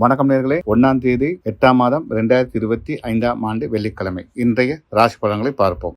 வணக்கம் நேர்களே. ஒன்னாம் தேதி எட்டாம் மாதம் இரண்டாயிரத்தி இருபத்தி ஐந்தாம் ஆண்டு வெள்ளிக்கிழமை. இன்றைய ராசி பலன்களை பார்ப்போம்.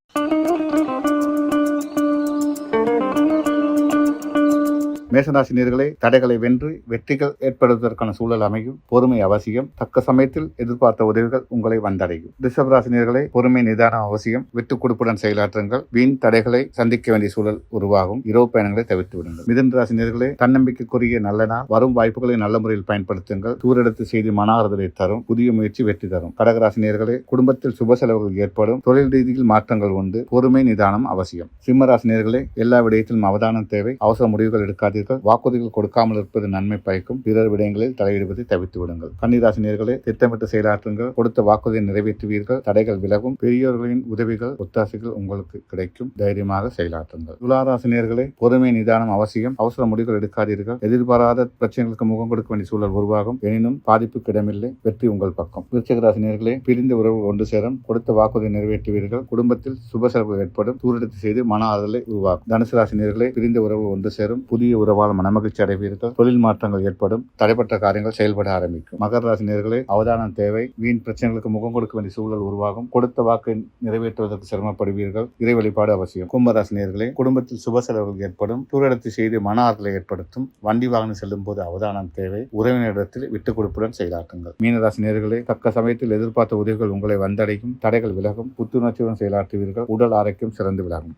மேசராசினியர்களை தடைகளை வென்று வெற்றிகள் ஏற்படுவதற்கான சூழல் அமையும். பொறுமை அவசியம். தக்க சமயத்தில் எதிர்பார்த்த உதவிகள் உங்களை வந்தடையும். ரிஷபராசினியர்களை பொறுமை நிதானம் அவசியம். விட்டுக் கொடுப்புடன் செயலாற்றுங்கள். வீண் தடைகளை சந்திக்க வேண்டிய சூழல் உருவாகும். இரவு பயணங்களை தவிர்த்து விடுங்கள். மிதன் ராசினியர்களே தன்னம்பிக்கைக்குரிய நல்ல நாள். வரும் வாய்ப்புகளை நல்ல முறையில் பயன்படுத்துங்கள். தூரெடுத்து செய்தி மன ஆறுதலை தரும். புதிய முயற்சி வெற்றி தரும். கடகராசினியர்களே குடும்பத்தில் சுப செலவுகள் ஏற்படும். தொழில் ரீதியில் மாற்றங்கள் உண்டு. பொறுமை நிதானம் அவசியம். சிம்மராசினியர்களே எல்லா விடயத்திலும் அவதானம் தேவை. அவசர முடிவுகள் எடுக்காதீர்கள். வாக்குறுதிகள் கொடுக்காமல் இருப்பது நன்மை பயக்கும். பிறர் விடயங்களில் தலையிடுவதை தவித்து விடுங்கள். கன்னிராசினியர்களே திட்டமிட்டு செயலாற்றுங்கள். கொடுத்த வாக்குறுதியை நிறைவேற்றுவீர்கள். தடைகள் விலகும். பெரியோர்களின் உதவிகள் ஒத்தாசைகள் உங்களுக்கு கிடைக்கும். தைரியமாக செயலாற்றுங்கள். துளாராசினியர்களே பொறுமை நிதானம் அவசியம். அவசர முடிவுகள் எடுக்காதீர்கள். எதிர்பாராத பிரச்சனைகளுக்கு முகம் கொடுக்க வேண்டிய சூழல் உருவாகும். எனினும் பாதிப்புக்கு இடமில்லை. வெற்றி உங்கள் பக்கம். விருச்சகராசினியர்களே பிரிந்த உறவு ஒன்று சேரும். கொடுத்த வாக்குறுதியை நிறைவேற்றுவீர்கள். குடும்பத்தில் சுப செலவு ஏற்படும். தூரெடுத்து செய்து மன ஆறுதலை உருவாக்கும். தனுசு ராசினியர்களே பிரிந்த உறவு ஒன்று சேரும். புதிய உறவு உறவால் மனமகிழ்ச்சி அடைவீர்கள். தொழில் மாற்றங்கள் ஏற்படும். தடைப்பட்ட காரியங்கள் செயல்பட ஆரம்பிக்கும். மகர ராசினியர்களே அவதானம் தேவை. வீண் பிரச்சனைகளுக்கு முகம் கொடுக்க வேண்டிய சூழல் உருவாகும். கொடுத்த வாக்கு நிறைவேற்றுவதற்கு சிரமப்படுவீர்கள். இறை வழிபாடு அவசியம். கும்பராசினியர்களே குடும்பத்தில் சுப செலவுகள் ஏற்படும். தூரடத்து செய்து மன ஆறுதலை ஏற்படுத்தும். வண்டி வாகனம் செல்லும் போது அவதானம் தேவை. உறவினரிடத்தில் விட்டுக் கொடுப்புடன் செயலாற்றுங்கள் நேர்களை தக்க சமயத்தில் எதிர்பார்த்த உதவிகள் உங்களை வந்தடையும். தடைகள் விலகும். புத்துணர்ச்சியுடன் செயலாற்றுவீர்கள். உடல் ஆரோக்கியம் சிறந்து விலகும்